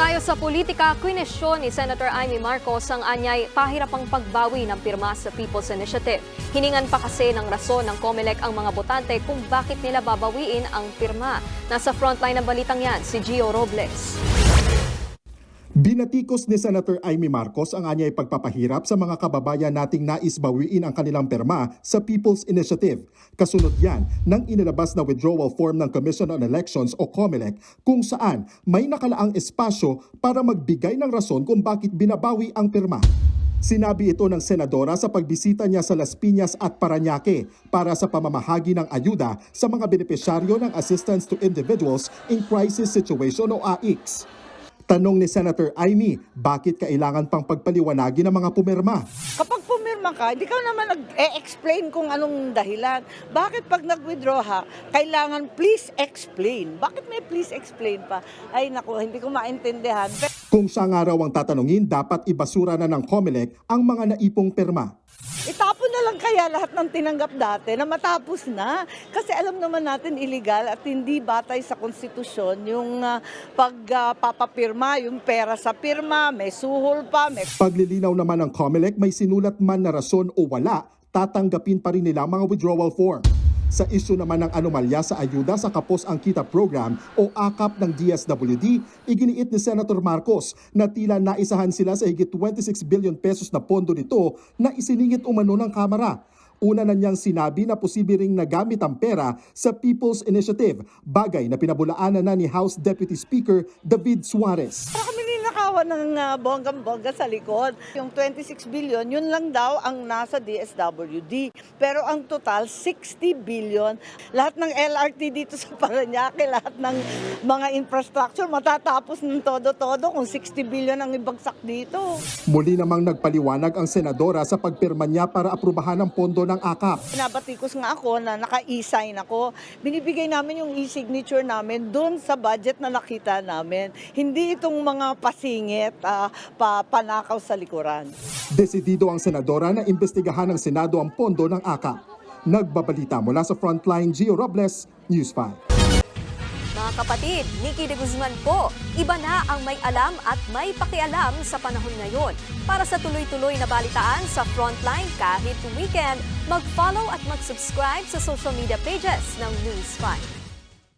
tayo sa politika, kwinesyon ni Senator Amy Marcos ang anyay pahirapang pagbawi ng pirma sa People's Initiative. Hiningan pa kasi ng rason ng COMELEC ang mga botante kung bakit nila babawiin ang pirma. Nasa frontline ng balitang yan, si Gio Robles. Binatikos ni Senator Amy Marcos ang anyay pagpapahirap sa mga kababayan nating nais bawiin ang kanilang perma sa People's Initiative. Kasunod yan ng inilabas na withdrawal form ng Commission on Elections o COMELEC kung saan may nakalaang espasyo para magbigay ng rason kung bakit binabawi ang perma. Sinabi ito ng senadora sa pagbisita niya sa Las Piñas at Parañaque para sa pamamahagi ng ayuda sa mga benepisyaryo ng Assistance to Individuals in Crisis Situation o AICS. Tanong ni Senator Amy, bakit kailangan pang pagpaliwanagin ng mga pumirma? Kapag pumirma ka, hindi ka naman nag-explain kung anong dahilan. Bakit pag nag-withdraw ha, kailangan please explain. Bakit may please explain pa? Ay naku, hindi ko maintindihan. Kung siya nga raw ang tatanungin, dapat ibasura na ng COMELEC ang mga naipong perma. Itapon na lang kaya lahat ng tinanggap dati na matapos na. Kasi alam naman natin illegal at hindi batay sa konstitusyon yung ah, pagpapapirma, yung pera sa pirma, may suhol pa, may Paglilinaw naman ng COMELEC, may sinulat man na rason o wala, tatanggapin pa rin nila mga withdrawal form. Sa isyu naman ng anomalya sa ayuda sa Kapos ang Kita Program o AKAP ng DSWD, iginiit ni Senator Marcos na tila naisahan sila sa higit 26 billion pesos na pondo nito na isiningit umano ng Kamara. Una na niyang sinabi na posible ring nagamit ang pera sa People's Initiative, bagay na pinabulaanan na ni House Deputy Speaker David Suarez. Ninakawan ng uh, bonggang-bongga sa likod. Yung 26 billion, yun lang daw ang nasa DSWD. Pero ang total, 60 billion. Lahat ng LRT dito sa Paranaque, lahat ng mga infrastructure, matatapos ng todo-todo kung 60 billion ang ibagsak dito. Muli namang nagpaliwanag ang senadora sa pagpirma niya para aprubahan ang pondo ng AKAP. Pinabatikos nga ako na naka-e-sign ako. Binibigay namin yung e-signature namin doon sa budget na nakita namin. Hindi itong mga pasingit, ah, pa, panakaw sa likuran. Desidido ang senadora na imbestigahan ng Senado ang pondo ng AKAP. Nagbabalita mula sa Frontline, Gio Robles, News 5. Mga kapatid, Nikki de Guzman po. Iba na ang may alam at may pakialam sa panahon ngayon. Para sa tuloy-tuloy na balitaan sa Frontline kahit weekend, mag-follow at mag-subscribe sa social media pages ng News 5.